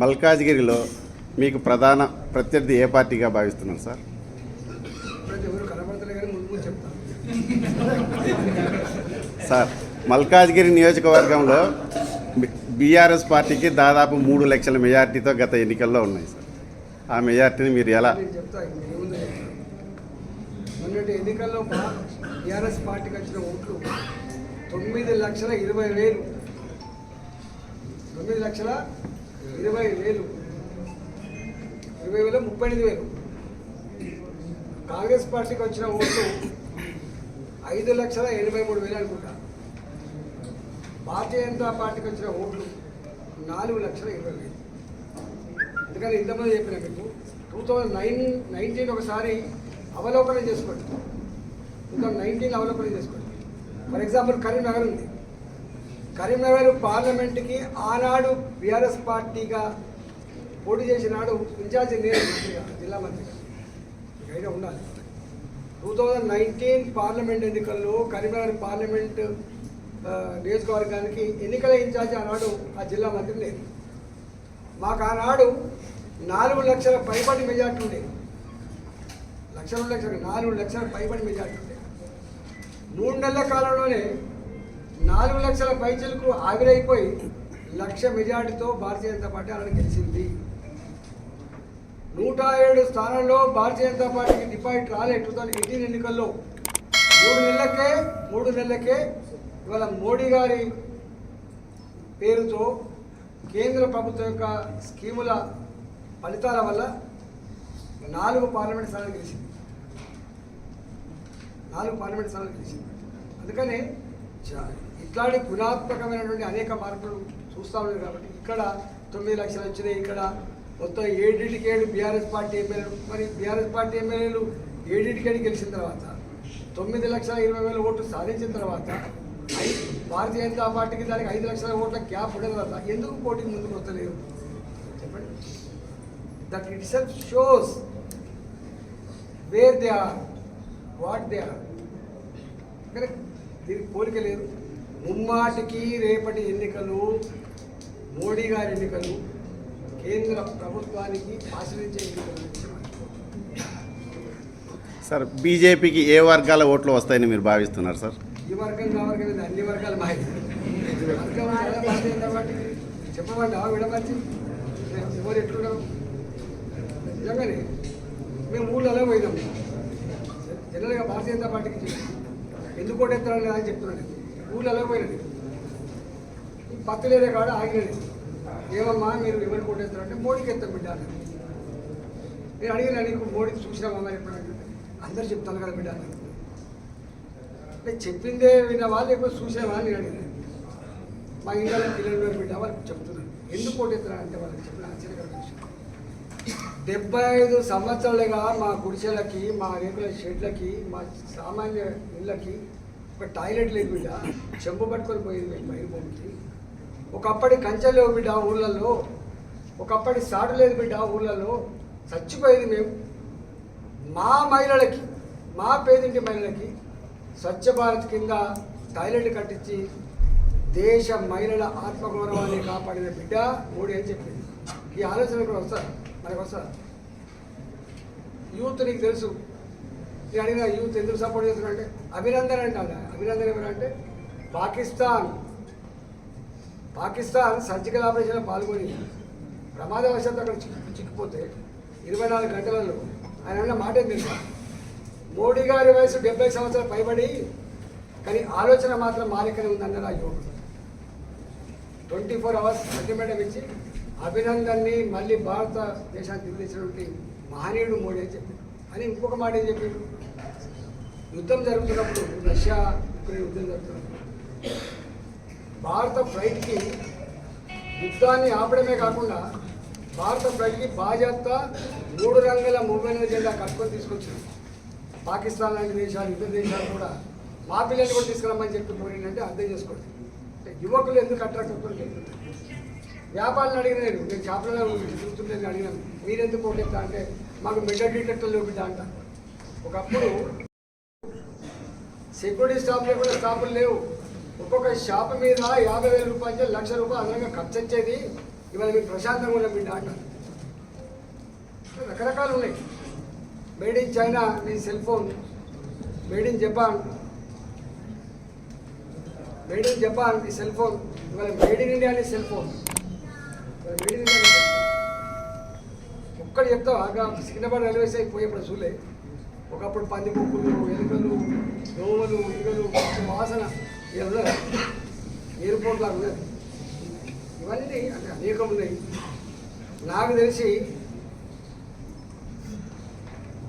మల్కాజ్గిరిలో మీకు ప్రధాన ప్రత్యర్థి ఏ పార్టీగా భావిస్తున్నారు సార్? సార్ మల్కాజ్గిరి నియోజకవర్గంలో బీఆర్ఎస్ పార్టీకి దాదాపు మూడు లక్షల మెజార్టీతో గత ఎన్నికల్లో ఉన్నాయి సార్. ఆ మెజార్టీని మీరు ఎలా మొన్నటి ఎన్నికల్లో టీఆర్ఎస్ పార్టీకి వచ్చిన ఓట్లు తొమ్మిది లక్షల ఇరవై వేలు. తొమ్మిది లక్షల ఇరవై వేలు. ఇరవై వేలు ముప్పై ఎనిమిది వేలు. కాంగ్రెస్ పార్టీకి వచ్చిన ఓట్లు ఐదు లక్షల ఎనభై మూడు వేలు అనుకుంటా. భారతీయ జనతా పార్టీకి వచ్చిన ఓట్లు నాలుగు లక్షల ఇరవై వేలు. ఎందుకంటే ఇంతమంది చెప్పిన మీకు? టూ థౌజండ్ నైన్ నైన్టీన్ ఒకసారి అవలోకనం చేసుకోండి. టూ థౌజండ్ నైన్టీన్ అవలోకనం చేసుకోండి. ఫర్ ఎగ్జాంపుల్ కరీంనగర్ ఉంది. కరీంనగర్ పార్లమెంట్కి ఆనాడు బీఆర్ఎస్ పార్టీగా పోటీ చేసినాడు ఇన్ఛార్జ్ నేను జిల్లా మంత్రిగా. అయితే ఉండాలి. టూ థౌజండ్ నైన్టీన్ పార్లమెంట్ ఎన్నికల్లో కరీంనగర్ పార్లమెంట్ నియోజకవర్గానికి ఎన్నికల ఇన్ఛార్జ్ ఆనాడు ఆ జిల్లా మంత్రి నేను. మాకు ఆనాడు నాలుగు లక్షల పైబడి మెజార్టీ ఉండేది లక్షల లక్షలు నాలుగు లక్షల పైబడి మెజార్టీ ఉండేది మూడు నెలల కాలంలోనే నాలుగు లక్షల పైచలకు ఆవిరైపోయి లక్ష మెజార్టీతో భారతీయ జనతా పార్టీ ఆనాడు గెలిచింది. నూట ఏడు స్థానాల్లో భారతీయ జనతా పార్టీకి డిపాజిట్ రాలే టూ థౌజండ్ ఎయిటీన్ ఎన్నికల్లో మూడు నెలలకే మూడు నెలలకే ఇవాళ మోడీ గారి పేరుతో కేంద్ర ప్రభుత్వం యొక్క స్కీముల ఫలితాల వల్ల నాలుగు పార్లమెంట్ స్థానాలు గెలిచింది. నాలుగు పార్లమెంట్ స్థానాలు గెలిచింది. అందుకనే చ- ఇట్లాంటి గుణాత్మకమైనటువంటి అనేక మార్పులు చూస్తూ ఉన్నారు కాబట్టి ఇక్కడ తొమ్మిది లక్షలు వచ్చినాయి ఇక్కడ మొత్తం ఏడింటికి ఏడు బీఆర్ఎస్ పార్టీ ఎమ్మెల్యేలు. మరి బీఆర్ఎస్ పార్టీ ఎమ్మెల్యేలు ఏడింటికి ఏడు గెలిచిన తర్వాత తొమ్మిది లక్షల ఇరవై వేల ఓట్లు సాధించిన తర్వాత భారతీయ జనతా పార్టీకి దానికి ఐదు లక్షల ఓట్ల గ్యాప్ ఉండే తర్వాత ఎందుకు పోటీకి ముందుకు వస్తలేదు చెప్పండి. That itself shows where they are what they are correct దీనికి పోలిక లేదు. ముమ్మాటికి రేపటి ఎన్నికలు మోడీ గారి ఎన్నికలు కేంద్ర ప్రభుత్వానికి ఆశ్రయించే ఎన్నికలు సార్ బీజేపీకి ఏ వర్గాల ఓట్లు వస్తాయని మీరు భావిస్తున్నారు సార్? ఈ వర్గం నా వర్గం అన్ని వర్గాలు మాయ. చెప్పమండి ఆ విడమర్చి ఎవరు ఎట్లున్నారు నిజంగానే మేము ఊళ్ళలో పోయినాం. జనరల్గా భారతీయ జనతా పార్టీకి ఎందుకు కొట్టేస్తారని అని చెప్తున్నాను ఊళ్ళలో పోయినది పక్కలేదే కాడ ఆగినది. ఏమమ్మా మీరు ఎవరు కొట్టేస్తారంటే మోడీకి ఎత్తాం బిడ్డ నేను అడిగిన నీకు మోడీకి చూసినామమ్మా ఎప్పుడంటే అందరు చెప్తాను కదా బిడ్డ అన్నారు. అంటే చెప్పిందే విన్నావా లేకపోతే చూసావా అని నేను అడిగాను. మా ఇంట్లో పిల్లలు బిడ్డ వాళ్ళకి చెప్తున్నాను. ఎందుకు కొట్టేస్తున్నా అంటే వాళ్ళకి చెప్పిన ఆశ్చర్యకరమైన విషయం. డెబ్బై ఐదు సంవత్సరాలుగా మా గుడిసెలకి మా రేకుల షెడ్లకి మా సామాన్య ఇళ్ళకి ఒక టాయిలెట్ లేదు బిడ్డ. చెంబు పట్టుకొని పోయింది మేము బయట ఒకప్పటి కంచెలు లేవు బిడ్డ ఊళ్ళల్లో ఒకప్పటి సాటు లేదు బిడ్డ ఊళ్ళల్లో చచ్చిపోయేది మేము. మా మహిళలకి మా పేదింటి మహిళలకి స్వచ్ఛ భారత్ కింద టాయిలెట్ కట్టించి దేశ మహిళల ఆత్మగౌరవాన్ని కాపాడిన బిడ్డ మోడీ అని చెప్పింది. ఈ ఆలోచన కూడా వస్తా మనకు వస్తారు యూత్ నీకు తెలుసు. నేను అడిగిన యూత్ ఎందుకు సపోర్ట్ చేస్తున్నాడంటే అభినందన్ అంటాను అభినందన ఎవరంటే పాకిస్తాన్ పాకిస్తాన్ సర్జికల్ ఆపరేషన్లో పాల్గొని ప్రమాదవశాత్తు అక్కడ చిక్కు చిక్కిపోతే ఇరవై నాలుగు గంటలలో ఆయన అన్న మాట ఏం తెలుసా? మోడీ గారి వయసు డెబ్బై సంవత్సరాలు పైబడి కానీ ఆలోచన మాత్రం మాలికనే ఉందన్నారు ఆ యువకుడు ట్వంటీ ఫోర్ అవర్స్ అల్టిమేటం ఇచ్చి అభినందన్ని మళ్ళీ భారతదేశానికి దిద్దేసినటువంటి మహనీయుడు మోడీ అని చెప్పారు అని ఇంకొక మాట ఏం చెప్పారు యుద్ధం జరుగుతున్నప్పుడు రష్యా ఉక్రెయిన్ యుద్ధం జరుగుతున్నప్పుడు భారత ఫ్లైట్కి యుద్ధాన్ని ఆపడమే కాకుండా భారత ఫ్లైట్కి బాధ్యత మూడు రంగుల మూవైన జెండా కట్టుకొని తీసుకొచ్చారు పాకిస్తాన్ లాంటి దేశాలు ఇతర దేశాలు కూడా మా పిల్లలు కూడా తీసుకురమ్మని చెప్పి పోయిందంటే అర్థం చేసుకోండి. యువకులు ఎందుకు అట్రాక్ట్ అవుతారు వ్యాపారాలు అడిగిన నేను నేను షాపులలో చూస్తుంటే నేను అడిగినాను మీరెందుకు ఓటేస్తా అంటే మాకు మెటల్ డిటెక్టర్లు చూపిద్దా అంట ఒకప్పుడు సెక్యూరిటీ స్టాఫ్లో కూడా స్టాఫ్లు లేవు. ఒక్కొక్క షాప్ మీద యాభై వేల రూపాయలు లక్ష రూపాయలు అదనంగా ఖర్చు వచ్చేది ఇవాళ మీకు ప్రశాంతంగా ఉన్న మీ డాక్టర్. రకరకాలు ఉన్నాయి. Made in China me cell phone made in Japan made in Japan me cell phone ఇవాళ మేడ్ ఇన్ ఇండియా నీ cell phone. Made in India ఒక్కడు చెప్తావు ఆగా సికింద్రాబాద్ రైల్వే స్టేషన్ పోయేప్పుడు చూడలేదు ఒకప్పుడు పంది కుక్కులు ఎలుకలు దోవలు ఈగలు వాసన ఇలా ఎయిర్పోర్ట్ లాగా ఉన్నది ఇవన్నీ అంటే అనేకం ఉన్నాయి. నాకు తెలిసి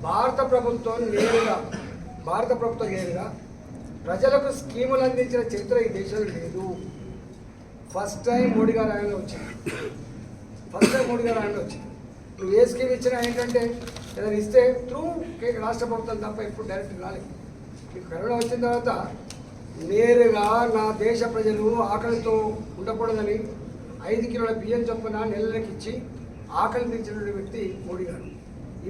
భారత ప్రభుత్వం నేరుగా భారత ప్రభుత్వం నేరుగా ప్రజలకు స్కీములు అందించిన చరిత్ర ఈ దేశంలో లేదు. ఫస్ట్ టైం మోడీ గారు ఆయన వచ్చింది ఫస్ట్ టైం మోడీ గారు ఆయన వచ్చింది నువ్వు ఏ స్కీమ్ ఇచ్చినా ఏంటంటే ఏదైనా ఇస్తే త్రూ రాష్ట్ర ప్రభుత్వం తప్ప ఎప్పుడు డైరెక్ట్ రాలేదు. మీకు కరోనా వచ్చిన తర్వాత నేరుగా నా దేశ ప్రజలు ఆకలితో ఉండకూడదని ఐదు కిలోల బియ్యం చొప్పున నెలలకు ఇచ్చి ఆకలి తీర్చిన వ్యక్తి మోడీ గారు.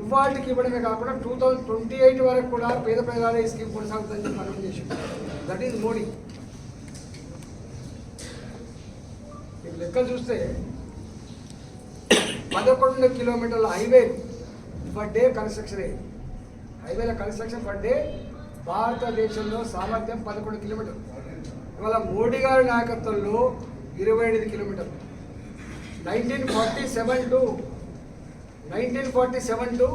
ఇవాళకి ఇవ్వడమే కాకుండా టూ థౌజండ్ ట్వంటీ ఎయిట్ వరకు కూడా పేద ప్రజల ఈ స్కీమ్ కొనసాగుతుందని చెప్పి అనౌన్స్ చేసి దట్ ఈజ్ మోడీ. మీకు లెక్కలు చూస్తే పదకొండు కిలోమీటర్ల హైవే పర్ డే కన్స్ట్రక్షన్ అయ్యింది. హైవేల కన్స్ట్రక్షన్ పర్ డే భారతదేశంలో సామర్థ్యం పదకొండు కిలోమీటర్లు. ఇవాళ మోడీ గారి నాయకత్వంలో ఇరవై ఎనిమిది కిలోమీటర్లు. Nineteen forty seven to nineteen forty seven to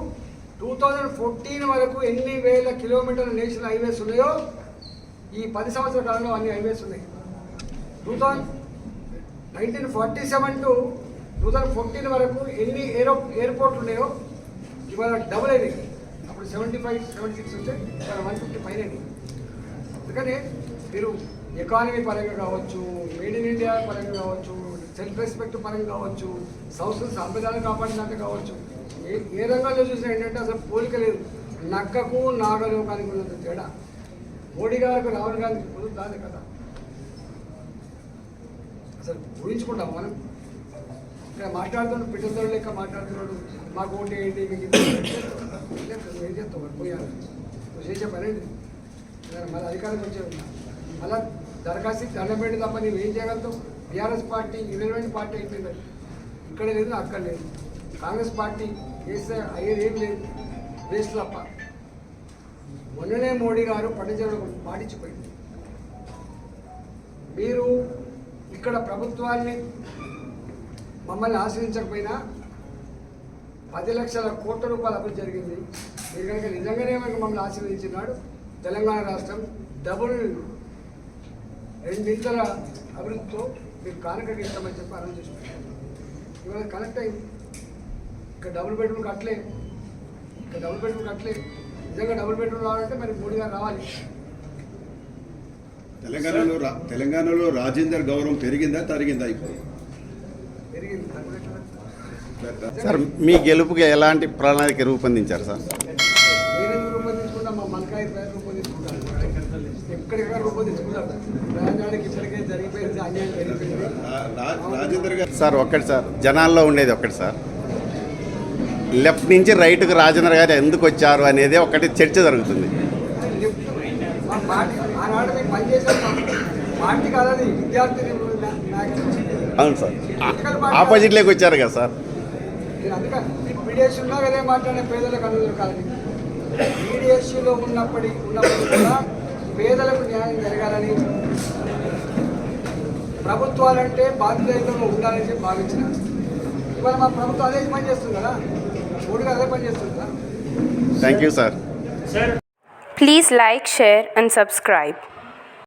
two thousand fourteen వరకు ఎన్ని వేల కిలోమీటర్ల నేషనల్ హైవేస్ ఉన్నాయో ఈ పది సంవత్సరాల కాలంలో అన్ని హైవేస్ ఉన్నాయి. Two thousand nineteen forty seven to two thousand fourteen వరకు ఎన్ని ఏరో ఎయిర్పోర్ట్లు ఉన్నాయో ఇవాళ డబుల్ అయినాయి. అప్పుడు సెవెంటీ ఫైవ్ సెవెంటీ సిక్స్ ఉంటే ఇవాళ వన్ ఫిఫ్టీ పైన అయినాయి. అందుకనే మీరు ఎకానమీ పరంగా కావచ్చు మేడ్ ఇన్ ఇండియా పరంగా కావచ్చు సెల్ఫ్ రెస్పెక్ట్ పరంగా కావచ్చు సంస్కృతి సంప్రదాయాలు కాపాడినాక కావచ్చు ఏ ఏ రంగాల్లో చూసినా ఏంటంటే అసలు పోలిక లేదు. నక్కకు నాగలోకానికి ఉన్నంత తేడా. మోడీ గారికి రాహుల్ గాంధీ కుదురుతాది కదా. అసలు ఊహించుకుంటాం మనం. ఇక్కడ మాట్లాడుతున్నాడు పిట్టతో లెక్క మాట్లాడుతున్నాడు. మాకు ఓటు ఏంటి మీకు ఏం చేస్తావు మరి పోయాను చేసే మళ్ళీ అధికారం వచ్చే మళ్ళా మళ్ళీ దరఖాస్తు దండం పెట్టి తప్ప నువ్వు ఏం చేయగలుగుతావు? బీఆర్ఎస్ పార్టీ ఇరవై పార్టీ అయిపోయింది. ఇక్కడ లేదు అక్కడ లేదు. కాంగ్రెస్ పార్టీ చేస్తే అయ్యేది ఏం లేదు. వేస్ట్ తప్ప. మొన్ననే మోడీ గారు పట్టించడం పాటించిపోయింది. మీరు ఇక్కడ ప్రభుత్వాన్ని మమ్మల్ని ఆశ్రయించకపోయినా పది లక్షల కోట్ల రూపాయల అభివృద్ధి జరిగింది. మీరు కనుక నిజంగానే మమ్మల్ని ఆశీర్వదించినాడు. తెలంగాణ రాష్ట్రం డబుల్ రెండింతల అభివృద్ధితో మీరు కానుకకి ఇస్తామని చెప్పి అర్థం చేసి ఇవాళ కనెక్ట్ అయింది ఇక్కడ డబుల్ బెడ్రూమ్ కట్టలే. ఇక్కడ డబుల్ బెడ్రూమ్ కట్టలే. నిజంగా డబుల్ బెడ్రూమ్ రావాలంటే మరి మోడీ గారు రావాలి. తెలంగాణలో రా- తెలంగాణలో రాజేందర్ గౌరవం పెరిగిందా తరిగిందా ఇప్పుడు? సార్ మీ గెలుపుకి ఎలాంటి ప్రణాళిక రూపొందించారు సార్? సార్ ఒక్కటి సార్ జనాల్లో ఉండేది ఒక్కటి సార్. లెఫ్ట్ నుంచి రైట్కి రాజేంద్ర గారు ఎందుకు వచ్చారు అనేది ఒకటి చర్చ జరుగుతుంది. పార్టీ కాదని విద్యార్థి అవును సార్. ఆపోజిట్లోకి వచ్చారు కదా సార్. నేను అందుకని పీడిఎస్ ఉన్నా కదే మాట్లాడే పేదలకు ఉన్నప్పటికీ కూడా పేదలకు న్యాయం జరగాలని ప్రభుత్వాలంటే బాధ్యతగా ఉండాలని చెప్పి భావించిన. ఇవాళ మా ప్రభుత్వం అదే పని చేస్తుంది కదా. మూడు అదే పని చేస్తుంది కదా. Thank you sir Please like, share, and subscribe.